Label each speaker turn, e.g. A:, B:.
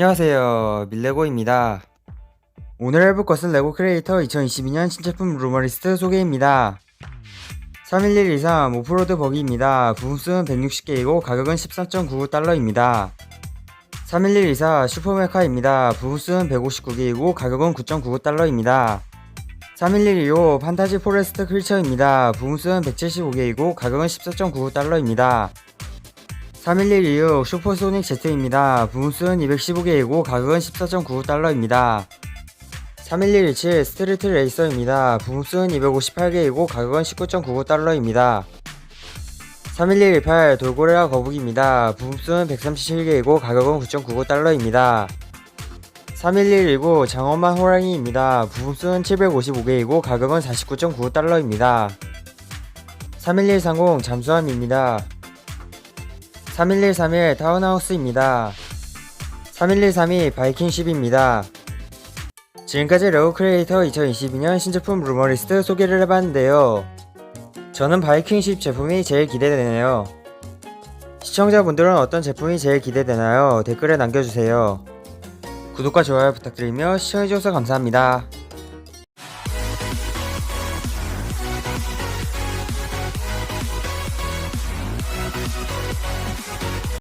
A: 안녕하세요. 밀레고입니다. 오늘 해볼 것은 레고 크리에이터 2022년 신제품 루머리스트 소개입니다. 31123 오프로드 버기입니다. 부품수는 160개이고 가격은 13.99달러입니다. 31124 슈퍼메카입니다. 부품수는 159개이고 가격은 9.99달러입니다. 31125 판타지 포레스트 크리처입니다. 부품수는 175개이고 가격은 14.99달러입니다 31126 슈퍼소닉 Z입니다. 부분수는 215개이고 가격은 14.99달러입니다. 31117 스트리트 레이서입니다. 부분수는 258개이고 가격은 19.99달러입니다. 31118 돌고래와 거북입니다. 부분수는 137개이고 가격은 9.99달러입니다. 31119 장엄한 호랑이입니다. 부분수는 755개이고 가격은 49.99달러입니다. 31130 잠수함입니다. 31131 타운하우스입니다. 31132 바이킹십입니다. 지금까지 레고 크리에이터 2022년 신제품 루머리스트 소개를 해봤는데요. 저는 바이킹십 제품이 제일 기대되네요. 시청자분들은 어떤 제품이 제일 기대되나요? 댓글에 남겨주세요. 구독과 좋아요 부탁드리며 시청해주셔서 감사합니다.